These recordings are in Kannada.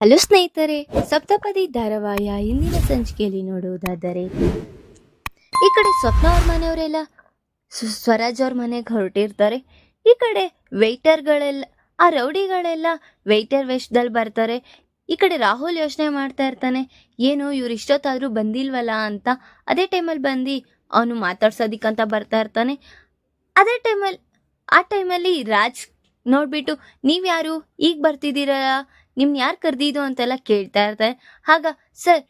ಹಲೋ ಸ್ನೇಹಿತರೆ, ಸಪ್ತಪದಿ ಧಾರಾವಾಹಿಯ ಇಂದಿನ ಸಂಚಿಕೆಯಲ್ಲಿ ನೋಡುವುದಾದರೆ, ಈ ಕಡೆ ಸ್ವಪ್ನ ಅವ್ರ ಮನೆಯವರೆಲ್ಲ ಸ್ವರಾಜ್ ಅವ್ರ ಮನೆಗೆ ಹೊರಟಿರ್ತಾರೆ. ಈ ಕಡೆ ವೆಯ್ಟರ್ಗಳೆಲ್ಲ ಆ ರೌಡಿಗಳೆಲ್ಲ ವೆಯ್ಟರ್ ವೇಷದಲ್ಲಿ ಬರ್ತಾರೆ. ಈ ಕಡೆ ರಾಹುಲ್ ಯೋಚನೆ ಮಾಡ್ತಾ ಇರ್ತಾನೆ, ಏನು ಇವ್ರು ಇಷ್ಟೊತ್ತಾದರೂ ಬಂದಿಲ್ವಲ್ಲ ಅಂತ. ಅದೇ ಟೈಮಲ್ಲಿ ಬಂದು ಅವನು ಮಾತಾಡ್ಸೋದಿಕ್ಕಂತ ಬರ್ತಾ ಇರ್ತಾನೆ. ಅದೇ ಟೈಮಲ್ಲಿ ಆ ಟೈಮಲ್ಲಿ ರಾಜ್ ನೋಡ್ಬಿಟ್ಟು, ನೀವ್ಯಾರು? ಈಗ ಬರ್ತಿದ್ದೀರಲ್ಲ? ನಿಮ್ನ ಯಾರು ಕರೆದಿದ್ದು ಅಂತೆಲ್ಲ ಕೇಳ್ತಾ ಇರ್ತಾರೆ. ಆಗ, ಸರ್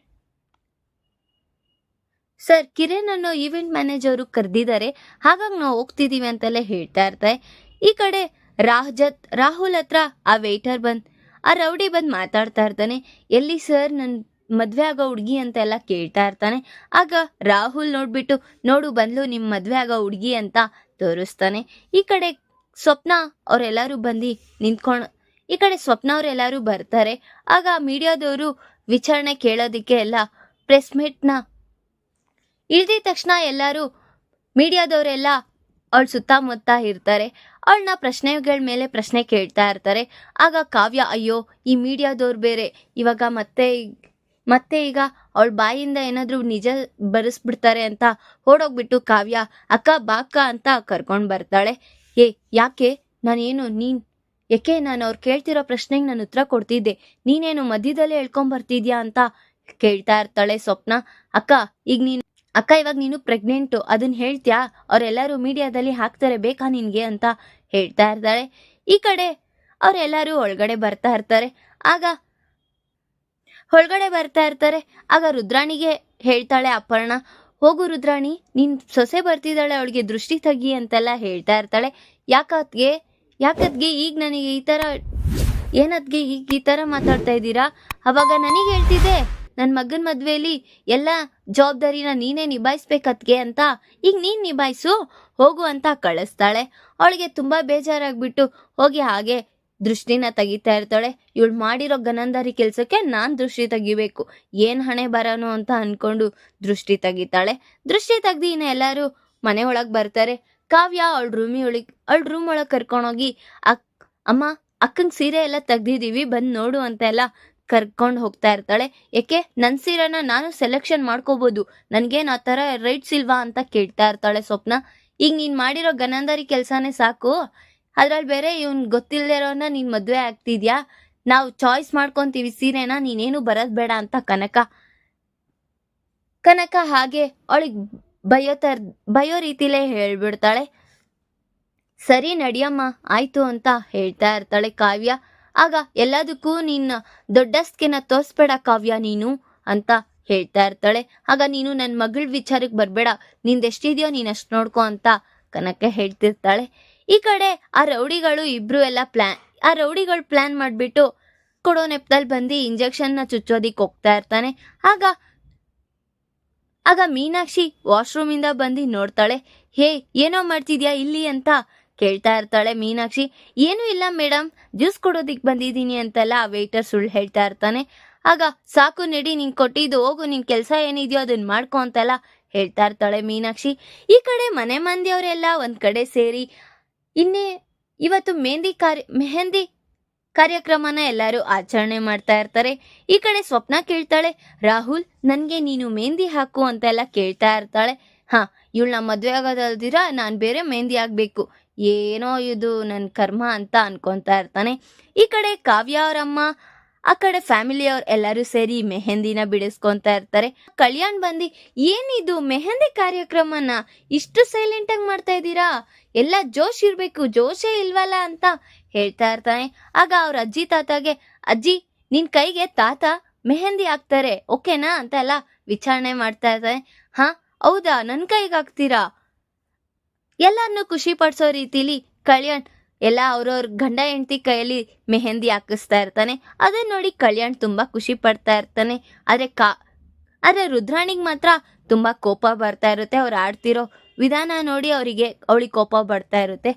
ಸರ್, ಕಿರಣ್ ಅನ್ನೋ ಈವೆಂಟ್ ಮ್ಯಾನೇಜರು ಕರೆದಿದ್ದಾರೆ. ಹಾಗಾಗಿ ನಾವು ಹೋಗ್ತಿದ್ದೀವಿ ಅಂತೆಲ್ಲ ಹೇಳ್ತಾ ಇರ್ತಾರೆ. ಈ ಕಡೆ ರಾಹಜತ್ ರಾಹುಲ್ ಹತ್ರ ಆ ವೇಟರ್ ಬಂದು, ಆ ರೌಡಿ ಬಂದು ಮಾತಾಡ್ತಾ ಇರ್ತಾನೆ. ಎಲ್ಲಿ ಸರ್ ನನ್ನ ಮದುವೆ ಆಗೋ ಹುಡುಗಿ ಅಂತೆಲ್ಲ ಕೇಳ್ತಾ ಇರ್ತಾನೆ. ಆಗ ರಾಹುಲ್ ನೋಡ್ಬಿಟ್ಟು, ನೋಡು ಬಂದ್ಲು ನಿಮ್ಮ ಮದುವೆ ಆಗೋ ಹುಡುಗಿ ಅಂತ ತೋರಿಸ್ತಾನೆ. ಈ ಕಡೆ ಸ್ವಪ್ನ ಅವರೆಲ್ಲರೂ ಬಂದು ನಿಂತ್ಕೊಂಡು ಈ ಕಡೆ ಸ್ವಪ್ನ ಅವರೆಲ್ಲರೂ ಬರ್ತಾರೆ. ಆಗ ಮೀಡಿಯಾದವರು ವಿಚಾರಣೆ ಕೇಳೋದಿಕ್ಕೆ ಎಲ್ಲ ಪ್ರೆಸ್ ಮೀಟ್ನ ಇಳಿದ ತಕ್ಷಣ ಎಲ್ಲರೂ ಮೀಡಿಯಾದವರೆಲ್ಲ ಅವಳ ಸುತ್ತಮುತ್ತ ಇರ್ತಾರೆ. ಅವಳನ್ನ ಪ್ರಶ್ನೆಗಳ ಮೇಲೆ ಪ್ರಶ್ನೆ ಕೇಳ್ತಾ ಇರ್ತಾರೆ. ಆಗ ಕಾವ್ಯ, ಅಯ್ಯೋ, ಈ ಮೀಡಿಯಾದವ್ರು ಬೇರೆ. ಇವಾಗ ಮತ್ತೆ ಮತ್ತೆ ಈಗ ಅವಳ ಬಾಯಿಂದ ಏನಾದರೂ ನಿಜ ಬರೆಸ್ಬಿಡ್ತಾರೆ ಅಂತ ಓಡೋಗ್ಬಿಟ್ಟು ಕಾವ್ಯ, ಅಕ್ಕ, ಬಾಕ್ಕ ಅಂತ ಕರ್ಕೊಂಡು ಬರ್ತಾಳೆ. ಏ, ಯಾಕೆ? ನಾನೇನು, ನೀನ್ ಯಾಕೆ ನಾನು ಅವ್ರು ಕೇಳ್ತಿರೋ ಪ್ರಶ್ನೆಗೆ ನಾನು ಉತ್ತರ ಕೊಡ್ತಿದ್ದೆ. ನೀನೇನು ಮಧ್ಯದಲ್ಲೇ ಹೇಳ್ಕೊಂಡ್ ಬರ್ತಿದ್ಯಾ ಅಂತ ಕೇಳ್ತಾ ಇರ್ತಾಳೆ ಸ್ವಪ್ನ. ಅಕ್ಕ, ಈಗ ನೀನು ಅಕ್ಕ, ಇವಾಗ ನೀನು ಪ್ರೆಗ್ನೆಂಟು ಅದನ್ನ ಹೇಳ್ತೀಯಾ? ಅವರೆಲ್ಲರೂ ಮೀಡಿಯಾದಲ್ಲಿ ಹಾಕ್ತಾರೆ ಬೇಕಾ ನಿನ್ಗೆ ಅಂತ ಹೇಳ್ತಾ ಇರ್ತಾಳೆ. ಈ ಕಡೆ ಅವರೆಲ್ಲರೂ ಒಳಗಡೆ ಬರ್ತಾ ಇರ್ತಾರೆ. ಆಗ ಒಳಗಡೆ ಬರ್ತಾ ಇರ್ತಾರೆ. ಆಗ ರುದ್ರಾಣಿಗೆ ಹೇಳ್ತಾಳೆ ಅಪರ್ಣ, ಹೋಗು ರುದ್ರಾಣಿ, ನಿನ್ ಸೊಸೆ ಬರ್ತಿದ್ದಾಳೆ, ಅವಳಿಗೆ ದೃಷ್ಟಿ ತಗಿ ಅಂತೆಲ್ಲ ಹೇಳ್ತಾ ಇರ್ತಾಳೆ. ಯಾಕತ್ಗೆ? ಯಾಕದ್ಗೆ ಈಗ ನನಗೆ ಈ ಥರ ಏನದ್ಗೆ ಈಗ ಈ ಥರ ಮಾತಾಡ್ತಾ ಇದ್ದೀರಾ? ಅವಾಗ ನನಗೆ ಹೇಳ್ತಿದ್ದೆ ನನ್ನ ಮಗನ ಮದುವೆಯಲ್ಲಿ ಎಲ್ಲ ಜವಾಬ್ದಾರಿನ ನೀನೇ ನಿಭಾಯಿಸ್ಬೇಕತ್ಗೆ ಅಂತ. ಈಗ ನೀನು ನಿಭಾಯಿಸು, ಹೋಗು ಅಂತ ಕಳಿಸ್ತಾಳೆ. ಅವಳಿಗೆ ತುಂಬ ಬೇಜಾರಾಗ್ಬಿಟ್ಟು, ಹೋಗಿ ಹಾಗೆ ದೃಷ್ಟಿನ ತೆಗಿತಾ ಇರ್ತಾಳೆ. ಇವಳು ಮಾಡಿರೋ ಗನಂದಾರಿ ಕೆಲಸಕ್ಕೆ ನಾನು ದೃಷ್ಟಿ ತೆಗಿಬೇಕು. ಏನು ಹಣೆ ಬರೋನು ಅಂತ ಅನ್ಕೊಂಡು ದೃಷ್ಟಿ ತೆಗಿತಾಳೆ. ದೃಷ್ಟಿ ತೆಗ್ದು ಇನ್ನು ಎಲ್ಲರೂ ಮನೆ ಒಳಗೆ ಬರ್ತಾರೆ. ಕಾವ್ಯ ಅವಳ ರೂಮಿ ಒಳಗೆ, ಅವಳ ರೂಮ್ ಒಳಗೆ ಕರ್ಕೊಂಡೋಗಿ ಅಕ್, ಅಮ್ಮ, ಅಕ್ಕಂಗೆ ಸೀರೆ ಎಲ್ಲ ತೆಗ್ದಿದ್ದೀವಿ ಬಂದು ನೋಡು ಅಂತ ಎಲ್ಲ ಕರ್ಕೊಂಡು ಹೋಗ್ತಾ ಇರ್ತಾಳೆ. ಯಾಕೆ ನನ್ನ ಸೀರೆನ ನಾನು ಸೆಲೆಕ್ಷನ್ ಮಾಡ್ಕೋಬೋದು. ನನಗೇನು ಆ ಥರ ರೈಟ್ಸ್ ಇಲ್ವಾ ಅಂತ ಕೇಳ್ತಾ ಇರ್ತಾಳೆ ಸ್ವಪ್ನ. ಈಗ ನೀನು ಮಾಡಿರೋ ಗನಂದಾರಿ ಕೆಲಸನೇ ಸಾಕು. ಅದ್ರಲ್ಲಿ ಬೇರೆ ಇವನ್ ಗೊತ್ತಿಲ್ಲದಿರೋನ ನೀನು ಮದುವೆ ಆಗ್ತಿದ್ಯಾ? ನಾವು ಚಾಯ್ಸ್ ಮಾಡ್ಕೊಂತೀವಿ ಸೀರೆನ, ನೀನೇನು ಬರೋದು ಬೇಡ ಅಂತ ಕನಕ. ಕನಕ ಹಾಗೆ ಅವಳಿಗೆ ಬೈಯೋ ತರ್, ಬಯೋ ರೀತಿಲೇ ಹೇಳ್ಬಿಡ್ತಾಳೆ. ಸರಿ ನಡಿಯಮ್ಮ, ಆಯ್ತು ಅಂತ ಹೇಳ್ತಾ ಇರ್ತಾಳೆ ಕಾವ್ಯ. ಆಗ ಎಲ್ಲದಕ್ಕೂ ನಿನ್ನ ದೊಡ್ಡಸ್ಕೆನ ತೋರಿಸ್ಬೇಡ ಕಾವ್ಯ ನೀನು ಅಂತ ಹೇಳ್ತಾ ಇರ್ತಾಳೆ. ಆಗ ನೀನು ನನ್ನ ಮಗಳ ವಿಚಾರಕ್ಕೆ ಬರಬೇಡ, ನಿಂದೆಷ್ಟಿದೆಯೋ ನೀನು ಅಷ್ಟು ನೋಡ್ಕೊ ಅಂತ ಕನಕ ಹೇಳ್ತಿರ್ತಾಳೆ. ಈ ಕಡೆ ಆ ರೌಡಿಗಳು ಇಬ್ರು ಎಲ್ಲ ಪ್ಲಾನ್, ಆ ರೌಡಿಗಳು ಪ್ಲಾನ್ ಮಾಡಿಬಿಟ್ಟು ಕೊಡೋ ನೆಪದಲ್ಲಿ ಬಂದು ಇಂಜೆಕ್ಷನ್ನ ಚುಚ್ಚೋದಿಕ್ಕೆ ಹೋಗ್ತಾ ಇರ್ತಾನೆ. ಆಗ ಆಗ ಮೀನಾಕ್ಷಿ ವಾಶ್ರೂಮಿಂದ ಬಂದು ನೋಡ್ತಾಳೆ, ಹೇ, ಏನೋ ಮಾಡ್ತಿದ್ಯಾ ಇಲ್ಲಿ? ಅಂತ ಕೇಳ್ತಾ ಇರ್ತಾಳೆ ಮೀನಾಕ್ಷಿ. ಏನೂ ಇಲ್ಲ ಮೇಡಮ್ ಜ್ಯೂಸ್ ಕೊಡೋದಿಕ್ ಬಂದಿದ್ದೀನಿ ಅಂತೆಲ್ಲ ಆ ವೇಟರ್ ಸುಳ್ಳು ಹೇಳ್ತಾ ಇರ್ತಾನೆ. ಆಗ ಸಾಕು ನಡಿ, ನಿನ್ ಕೊಟ್ಟಿದ್ದು ಹೋಗು, ನಿನ್ ಕೆಲಸ ಏನಿದೆಯೋ ಅದನ್ನ ಮಾಡ್ಕೊ ಅಂತೆಲ್ಲ, ಹೇಳ್ತಾ ಇರ್ತಾಳೆ ಮೀನಾಕ್ಷಿ. ಈ ಕಡೆ ಮನೆ ಮಂದಿಯವರೆಲ್ಲ ಒಂದ್ ಕಡೆ ಸೇರಿ, ಇನ್ನೇ ಇವತ್ತು ಮೆಹಂದಿ ಕಾರ್ಯ, ಮೆಹಂದಿ ಕಾರ್ಯಕ್ರಮನ ಎಲ್ಲರೂ ಆಚರಣೆ ಮಾಡ್ತಾ ಇರ್ತಾರೆ. ಈ ಕಡೆ ಸ್ವಪ್ನ ಕೇಳ್ತಾಳೆ, ರಾಹುಲ್, ನನ್ಗೆ ನೀನು ಮೆಹಂದಿ ಹಾಕು ಅಂತೆಲ್ಲ ಕೇಳ್ತಾ ಇರ್ತಾಳೆ. ಹಾ ನಮ್ಮ ಮದ್ವೆ ಆಗೋದಲ್ದಿರ ನಾನು ಬೇರೆ ಮೆಹಂದಿ ಆಗ್ಬೇಕು ಏನೋ ಇದು ನನ್ನ ಕರ್ಮ ಅಂತ ಅನ್ಕೊಂತಾ ಇರ್ತಾನೆ. ಈ ಕಡೆ ಕಾವ್ಯ ಅವರಮ್ಮ ಆ ಕಡೆ ಫ್ಯಾಮಿಲಿಯವ್ರು ಎಲ್ಲರೂ ಸೇರಿ ಮೆಹಂದಿನ ಬಿಡಿಸ್ಕೊಂತ ಇರ್ತಾರೆ. ಕಲ್ಯಾಣ್ ಬಂದು, ಏನಿದು ಮೆಹಂದಿ ಕಾರ್ಯಕ್ರಮನ? ಇಷ್ಟು ಸೈಲೆಂಟ್ ಆಗಿ ಮಾಡ್ತಾ ಇದ್ದೀರಾ? ಎಲ್ಲ ಜೋಶ್ ಇರಬೇಕು, ಜೋಶೇ ಇಲ್ವಲ್ಲ ಅಂತ ಹೇಳ್ತಾ ಇರ್ತಾನೆ. ಆಗ ಅವ್ರ ಅಜ್ಜಿ ತಾತಾಗೆ, ಅಜ್ಜಿ, ನಿನ್ ಕೈಗೆ ತಾತ ಮೆಹಂದಿ ಹಾಕ್ತಾರೆ, ಓಕೆನಾ? ಅಂತ ಎಲ್ಲ ವಿಚಾರಣೆ ಮಾಡ್ತಾ ಇರ್ತಾನೆ. ಹಾ, ಹೌದಾ? ನನ್ನ ಕೈಗೆ ಹಾಕ್ತೀರಾ? ಎಲ್ಲರನ್ನೂ ಖುಷಿ ಪಡಿಸೋ ರೀತಿಲಿ ಕಲ್ಯಾಣ್ ಎಲ್ಲ ಅವ್ರವ್ರ ಗಂಡ ಹೆಂಡತಿ ಕೈಯಲ್ಲಿ ಮೆಹಂದಿ ಹಾಕಿಸ್ತಾ ಇರ್ತಾನೆ. ಅದನ್ನ ನೋಡಿ ಕಲ್ಯಾಣ್ ತುಂಬಾ ಖುಷಿ ಪಡ್ತಾ ಇರ್ತಾನೆ. ಆದ್ರೆ ಕಾ, ಆದ್ರೆ ರುದ್ರಾಣಿಗೆ ಮಾತ್ರ ತುಂಬಾ ಕೋಪ ಬರ್ತಾ ಇರುತ್ತೆ ಅವ್ರು ಆಡ್ತಿರೋ ವಿಧಾನ ನೋಡಿ ಅವರಿಗೆ, ಅವಳಿಗೆ ಕೋಪ ಬರ್ತಾ ಇರುತ್ತೆ.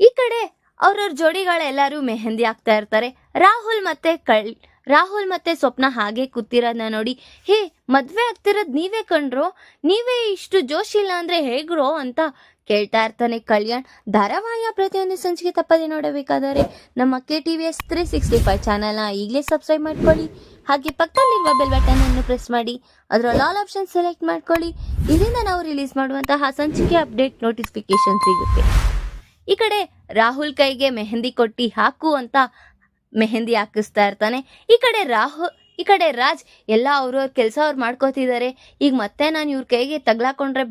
ಈ ಕಡೆ ಅವ್ರವ್ರ ಜೋಡಿಗಳೆಲ್ಲರೂ ಮೆಹಂದಿ ಹಾಕ್ತಾ ಇರ್ತಾರೆ. ರಾಹುಲ್ ಮತ್ತೆ ಕಳ್, ರಾಹುಲ್ ಮತ್ತೆ ಸ್ವಪ್ನ ಹಾಗೆ ಕೂತಿರೋದನ್ನ ನೋಡಿ, ಹೇ ಮದ್ವೆ ಆಗ್ತಿರೋದ್ ನೀವೇ ಕಂಡ್ರು ನೀವೇ ಇಷ್ಟು ಜೋಶ್ ಇಲ್ಲ ಅಂದ್ರೆ ಹೇಗ್ರೋ ಅಂತ ಕೇಳ್ತಾ ಇರ್ತಾನೆ ಕಲ್ಯಾಣ್. ಧಾರಾವಾಹಿಯ ಪ್ರತಿಯೊಂದು ಸಂಚಿಕೆ ತಪ್ಪದೆ ನೋಡಬೇಕಾದರೆ ನಮ್ಮ K T V S three sixty five ಚಾನಲ್ನ ಈಗಲೇ ಸಬ್ಸ್ಕ್ರೈಬ್ ಮಾಡ್ಕೊಳ್ಳಿ. ಹಾಗೆ ಪಕ್ಕದಲ್ಲಿರುವ ಬೆಲ್ ಬಟನ್ ಅನ್ನು ಪ್ರೆಸ್ ಮಾಡಿ. ಅದರಲ್ಲಿ ಆಲ್ ಆಪ್ಷನ್ ಸೆಲೆಕ್ಟ್ ಮಾಡ್ಕೊಳ್ಳಿ. ಇದರಿಂದ ನಾವು ರಿಲೀಸ್ ಮಾಡುವಂತಹ ಸಂಚಿಕೆ ಅಪ್ಡೇಟ್ ನೋಟಿಫಿಕೇಶನ್ ಸಿಗುತ್ತೆ. ಈ ಕಡೆ ರಾಹುಲ್ ಕೈಗೆ ಮೆಹಂದಿ ಕೊಟ್ಟಿ ಹಾಕು ಅಂತ ಮೆಹಂದಿ ಹಾಕಿಸ್ತಾ ಇರ್ತಾನೆ. ಈ ಕಡೆ ರಾಹುಲ್ ಈ ಕಡೆ ರಾಜ್ ಎಲ್ಲ ಅವ್ರವ್ರ ಕೆಲಸ ಅವ್ರು ಮಾಡ್ಕೋತಿದ್ದಾರೆ. ಈಗ ಮತ್ತೆ ನಾನು ಇವ್ರ ಕೈಗೆ ತಗ್ಲಾಕೊಂಡ್ರೆ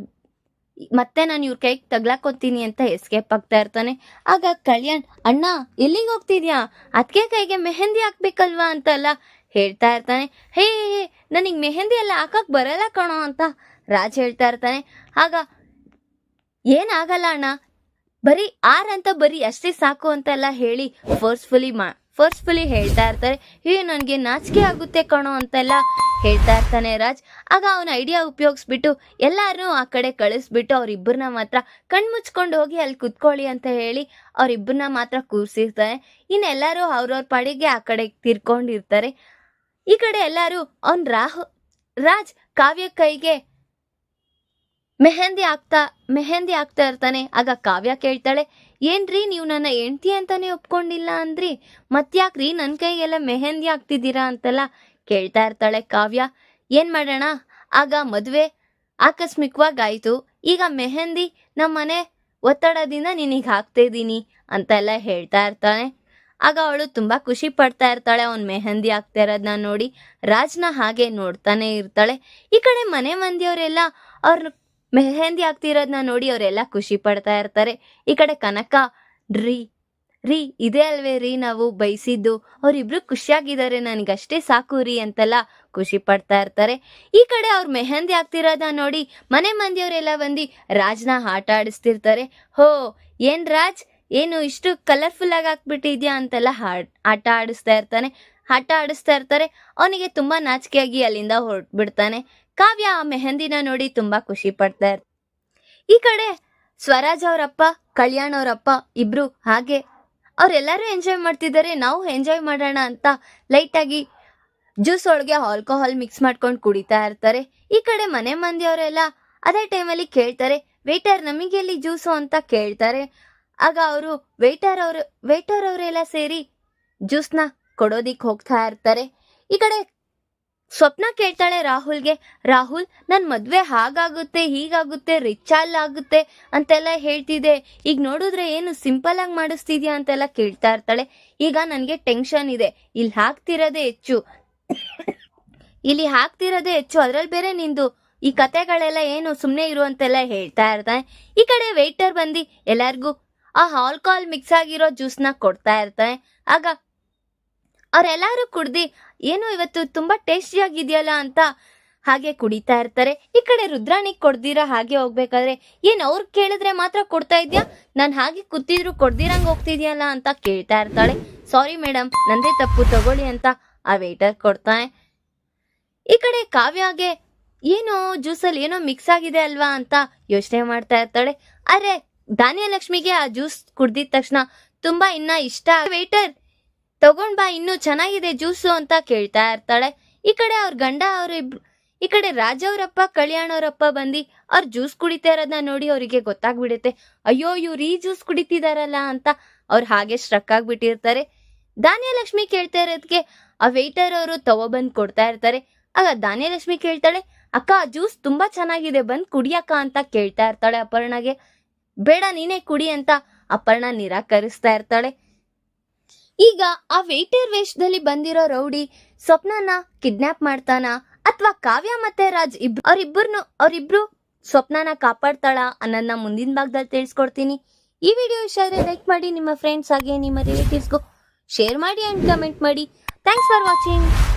ಮತ್ತೆ ನಾನು ಇವ್ರ ಕೈಗೆ ತಗ್ಲಾಕೋತೀನಿ ಅಂತ ಎಸ್ಕೇಪ್ ಆಗ್ತಾ ಇರ್ತಾನೆ. ಆಗ ಕಲ್ಯಾಣ್, ಅಣ್ಣ, ಎಲ್ಲಿಗೆ ಹೋಗ್ತಿದ್ಯಾ? ಅದಕ್ಕೆ ಕೈಗೆ ಮೆಹಂದಿ ಹಾಕ್ಬೇಕಲ್ವಾ? ಅಂತೆಲ್ಲ ಹೇಳ್ತಾ ಇರ್ತಾನೆ. ಹೇ ನನಗೆ ಮೆಹಂದಿ ಎಲ್ಲ ಹಾಕಕ್ ಬರಲ್ಲ ಕಣೋ ಅಂತ ರಾಜ್ ಹೇಳ್ತಾ ಇರ್ತಾನೆ. ಆಗ ಏನಾಗಲ್ಲ ಅಣ್ಣ, ಬರೀ ಆರ್ ಅಂತ ಬರೀ ಅಷ್ಟೇ ಸಾಕು ಅಂತೆಲ್ಲ ಹೇಳಿ ಫೋರ್ಸ್ಫುಲಿ ಮಾ ಫೋರ್ಸ್ಫುಲಿ ಹೇಳ್ತಾ ಇರ್ತಾರೆ, ಹೇ, ನನಗೆ ನಾಚಿಕೆ ಆಗುತ್ತೆ ಕಣೋ ಅಂತೆಲ್ಲ ಹೇಳ್ತಾ ಇರ್ತಾನೆ ರಾಜ್. ಆಗ ಅವನ ಐಡಿಯಾ ಉಪಯೋಗಿಸ್ಬಿಟ್ಟು ಎಲ್ಲರೂ ಆ ಕಡೆ ಕಳಿಸ್ಬಿಟ್ಟು ಅವರಿಬ್ಬರನ್ನ ಮಾತ್ರ ಕಣ್ಮುಚ್ಕೊಂಡು ಹೋಗಿ ಅಲ್ಲಿ ಕುತ್ಕೊಳ್ಳಿ ಅಂತ ಹೇಳಿ ಅವರಿಬ್ಬರನ್ನ ಮಾತ್ರ ಕೂರಿಸಿರ್ತಾನೆ ಇನ್ನೆಲ್ಲರೂ ಅವ್ರವ್ರ ಪಾಡಿಗೆ ಆ ಕಡೆ ತಿರ್ಕೊಂಡಿರ್ತಾರೆ. ಈ ಕಡೆ ಎಲ್ಲರೂ ಅವ್ನ ರಾಹು, ರಾಜ್ ಕಾವ್ಯ ಕೈಗೆ ಮೆಹಂದಿ ಆಗ್ತಾ ಮೆಹಂದಿ ಆಗ್ತಾ ಇರ್ತಾನೆ. ಆಗ ಕಾವ್ಯ ಕೇಳ್ತಾಳೆ, ಏನ್ರಿ ನೀವು ನನ್ನ ಹೆಂಡ್ತಿ ಅಂತಾನೆ ಒಪ್ಕೊಂಡಿಲ್ಲ ಅಂದ್ರಿ? ಮತ್ಯಾಕ್ರಿ ನನ್ನ ಕೈಗೆಲ್ಲ ಮೆಹಂದಿ ಆಗ್ತಿದ್ದೀರಾ ಅಂತೆಲ್ಲ? ಕೇಳ್ತಾ ಇರ್ತಾಳೆ ಕಾವ್ಯ. ಏನ್ ಮಾಡೋಣ? ಆಗ ಮದುವೆ ಆಕಸ್ಮಿಕವಾಗಿ ಆಯ್ತು ಈಗ ಮೆಹಂದಿ ನಮ್ಮ ಮನೆ ಒತ್ತಡದಿಂದ ನಿನಗೆ ಹಾಕ್ತಾ ಇದ್ದೀನಿ ಅಂತೆಲ್ಲ ಹೇಳ್ತಾ ಇರ್ತಾನೆ. ಆಗ ಅವಳು ತುಂಬ ಖುಷಿ ಪಡ್ತಾ ಇರ್ತಾಳೆ. ಅವ್ನು ಮೆಹಂದಿ ಆಗ್ತಾ ಇರೋದನ್ನ ನೋಡಿ ರಾಜ್ನ ಹಾಗೆ ನೋಡ್ತಾನೆ ಇರ್ತಾಳೆ. ಈ ಕಡೆ ಮನೆ ಮಂದಿಯವರೆಲ್ಲ ಅವ್ರ ಮೆಹಂದಿ ಆಗ್ತಿರೋದನ್ನ ನೋಡಿ ಅವರೆಲ್ಲ ಖುಷಿ ಪಡ್ತಾ ಇರ್ತಾರೆ. ಈ ಕಡೆ ಕನಕ, ರೀ ರೀ, ಇದೇ ಅಲ್ವೇ ರೀ ನಾವು ಬಯಸಿದ್ದು. ಅವರಿಬ್ರು ಖುಷಿಯಾಗಿದ್ದಾರೆ, ನನಗಷ್ಟೇ ಸಾಕು ರೀ ಅಂತೆಲ್ಲ ಖುಷಿ ಪಡ್ತಾ ಇರ್ತಾರೆ. ಈ ಕಡೆ ಅವ್ರು ಮೆಹಂದಿ ಆಗ್ತಿರೋದನ್ನ ನೋಡಿ ಮನೆ ಮಂದಿಯವರೆಲ್ಲ ಬಂದು ರಾಜ್ನ ಆಟ ಆಡಿಸ್ತಿರ್ತಾರೆ. ಹೋ, ಏನ್ ರಾಜ್? ಏನು ಇಷ್ಟು ಕಲರ್ಫುಲ್ ಆಗಿ ಹಾಕ್ಬಿಟ್ಟಿದ್ಯಾ ಅಂತೆಲ್ಲ ಹಾಡ್, ಆಟ ಆಡಿಸ್ತಾ ಇರ್ತಾನೆ. ಆಟ ಆಡಿಸ್ತಾ ಇರ್ತಾರೆ. ಅವನಿಗೆ ತುಂಬಾ ನಾಚಿಕೆಯಾಗಿ ಅಲ್ಲಿಂದ ಹೊರಟ್ಬಿಡ್ತಾನೆ. ಕಾವ್ಯ ಆ ಮೆಹಂದಿನ ನೋಡಿ ತುಂಬಾ ಖುಷಿ ಪಡ್ತಾ ಇರ್ತಾರೆ ಈ ಕಡೆ ಸ್ವರಾಜ್ ಅವರಪ್ಪ, ಕಲ್ಯಾಣ್ ಅವರಪ್ಪ ಇಬ್ರು ಹಾಗೆ ಅವರೆಲ್ಲರೂ ಎಂಜಾಯ್ ಮಾಡ್ತಿದ್ದಾರೆ. ನಾವು ಎಂಜಾಯ್ ಮಾಡೋಣ ಅಂತ ಲೈಟಾಗಿ ಜ್ಯೂಸ್ ಒಳಗೆ ಆಲ್ಕೋಹಾಲ್ ಮಿಕ್ಸ್ ಮಾಡ್ಕೊಂಡು ಕುಡಿತಾ ಇರ್ತಾರೆ. ಈ ಕಡೆ ಮನೆ ಮಂದಿಯವರೆಲ್ಲ ಅದೇ ಟೈಮಲ್ಲಿ ಕೇಳ್ತಾರೆ ವೇಟರ್ ನಮಗೆ ಎಲ್ಲಿ ಜ್ಯೂಸು ಅಂತ ಕೇಳ್ತಾರೆ? ಆಗ ಅವರು ವೇಟರ್ ಅವರು ವೇಟರ್ ಅವರೆಲ್ಲ ಸೇರಿ ಜ್ಯೂಸ್ನ ಕೊಡೋದಿಕ್ಕೆ ಹೋಗ್ತಾ ಇರ್ತಾರೆ. ಈ ಕಡೆ ಸ್ವಪ್ನ ಕೇಳ್ತಾಳೆ ರಾಹುಲ್ಗೆ, ರಾಹುಲ್ ನನ್ನ ಮದ್ವೆ ಹಾಗಾಗುತ್ತೆ, ಹೀಗಾಗುತ್ತೆ ರಿಚ್ ಆಗುತ್ತೆ ಅಂತೆಲ್ಲ ಹೇಳ್ತಿದೆ ಈಗ ನೋಡಿದ್ರೆ ಏನು ಸಿಂಪಲ್ ಆಗಿ ಮಾಡಿಸ್ತಿದ್ಯಾ ಅಂತೆಲ್ಲ ಕೇಳ್ತಾ ಇರ್ತಾಳೆ. ಈಗ ನನಗೆ ಟೆನ್ಷನ್ ಇದೆ. ಇಲ್ಲಿ ಹಾಕ್ತಿರೋದೇ ಹೆಚ್ಚು. ಇಲ್ಲಿ ಹಾಕ್ತಿರೋದೇ ಹೆಚ್ಚು. ಅದ್ರಲ್ಲಿ ಬೇರೆ ನಿಂದು ಈ ಕತೆಗಳೆಲ್ಲ ಏನು ಸುಮ್ಮನೆ ಇರು ಅಂತೆಲ್ಲ ಹೇಳ್ತಾ ಇರ್ತಾನೆ. ಈ ಕಡೆ ವೆಯ್ಟರ್ ಬಂದು ಎಲ್ಲರಿಗೂ ಆ ಆಲ್ಕೋಹಾಲ್ ಮಿಕ್ಸ್ ಆಗಿರೋ ಜ್ಯೂಸ್ನ ಕೊಡ್ತಾ ಇರ್ತಾನೆ. ಆಗ ಅವರೆಲ್ಲರೂ ಕುಡ್ದು, ಏನು ಇವತ್ತು ತುಂಬಾ ಟೇಸ್ಟಿಯಾಗಿದೆಯಲ್ಲ ಅಂತ ಹಾಗೆ ಕುಡಿತಾ ಇರ್ತಾರೆ. ಈ ಕಡೆ ರುದ್ರಾಣಿಗೆ ಕೊಡ್ದಿರಾ ಹಾಗೆ ಹೋಗ್ಬೇಕಾದ್ರೆ, ಏನ್ ಅವ್ರು ಕೇಳಿದ್ರೆ ಮಾತ್ರ ಕೊಡ್ತಾ ಇದ್ಯಾ? ನಾನು ಹಾಗೆ ಕೂತಿದ್ರು ಕೊಡ್ದಿರಂಗ್ ಹೋಗ್ತಿದ್ಯಲ್ಲ ಅಂತ ಕೇಳ್ತಾ ಇರ್ತಾಳೆ. ಸಾರಿ ಮೇಡಮ್ ನಂದೇ ತಪ್ಪು, ತಗೊಳ್ಳಿ ಅಂತ ಆ ವೇಟರ್ ಕೊಡ್ತಾನೆ. ಈ ಕಡೆ ಕಾವ್ಯಾಗೆ, ಏನೋ, ಜ್ಯೂಸಲ್ಲಿ ಏನೋ ಮಿಕ್ಸ್ ಆಗಿದೆ ಅಲ್ವಾ ಅಂತ ಯೋಚನೆ ಮಾಡ್ತಾ ಇರ್ತಾಳೆ. ಅರೆ, ಧಾನ್ಯಲಕ್ಷ್ಮಿಗೆ ಆ ಜ್ಯೂಸ್ ಕುಡ್ದಿದ ತಕ್ಷಣ ತುಂಬಾ ಇನ್ನ ಇಷ್ಟ ವೇಟರ್? ತಗೊಂಡ್ ಬಾ, ಇನ್ನೂ ಚೆನ್ನಾಗಿದೆ ಜ್ಯೂಸು ಅಂತ ಕೇಳ್ತಾ ಇರ್ತಾಳೆ. ಈ ಕಡೆ ಅವ್ರ ಗಂಡ ಅವರಿಬ್ರು ಈ ಕಡೆ ರಾಜವ್ರಪ್ಪ ಅವರಪ್ಪ, ಕಲ್ಯಾಣ್ ಅವರಪ್ಪ ಬಂದು ಅವ್ರು ಜ್ಯೂಸ್ ಕುಡಿತಾ ಇರೋದನ್ನ ನೋಡಿ ಅವರಿಗೆ ಗೊತ್ತಾಗ್ಬಿಡುತ್ತೆ. ಅಯ್ಯೋ, ಇವ್ರು ಈ ಜ್ಯೂಸ್ ಕುಡಿತಿದಾರಲ್ಲ ಅಂತ ಅವ್ರು ಹಾಗೆ ಸ್ಟ್ರಕ್ ಆಗ್ಬಿಟ್ಟಿರ್ತಾರೆ. ಧಾನ್ಯಲಕ್ಷ್ಮಿ ಕೇಳ್ತಾ ಇರೋದಕ್ಕೆ ಆ ವೆಯ್ಟರ್ ಅವರು ತಗೊಬಂದು ಕೊಡ್ತಾ ಇರ್ತಾರೆ. ಆಗ ಧಾನ್ಯಲಕ್ಷ್ಮಿ ಕೇಳ್ತಾಳೆ, ಅಕ್ಕ ಜ್ಯೂಸ್ ತುಂಬಾ ಚೆನ್ನಾಗಿದೆ, ಬಂದು ಕುಡಿಯಕ್ಕ ಅಂತ ಕೇಳ್ತಾ ಇರ್ತಾಳೆ ಅಪರ್ಣಗೆ. ಬೇಡ, ನೀನೇ ಕುಡಿ ಅಂತ ಅಪರ್ಣ ನಿರಾಕರಿಸ್ತಾ ಇರ್ತಾಳೆ. ಈಗ ಆ ವೇಟರ್ ವೇಷದಲ್ಲಿ ಬಂದಿರೋ ರೌಡಿ ಸ್ವಪ್ನನ ಕಿಡ್ನಾಪ್ ಮಾಡ್ತಾನ ಅಥವಾ ಕಾವ್ಯ ಮತ್ತೆ ರಾಜ್ ಇಬ್ರು ಅವ್ರಿಬ್ಬರ್ನು ಅವ್ರಿಬ್ರು ಸ್ವಪ್ನನ ಕಾಪಾಡ್ತಾಳ ಅನ್ನೋದನ್ನ ಮುಂದಿನ ಭಾಗದಲ್ಲಿ ತಿಳಿಸ್ಕೊಡ್ತೀನಿ. ಈ ವಿಡಿಯೋ ಇಷ್ಟ ಆದರೆ ಲೈಕ್ ಮಾಡಿ, ನಿಮ್ಮ ಫ್ರೆಂಡ್ಸ್ ಹಾಗೆ, ನಿಮ್ಮ ರಿಲೇಟಿವ್ಸ್ಗೂ ಶೇರ್ ಮಾಡಿ ಅಂಡ್ ಕಮೆಂಟ್ ಮಾಡಿ. Thanks for watching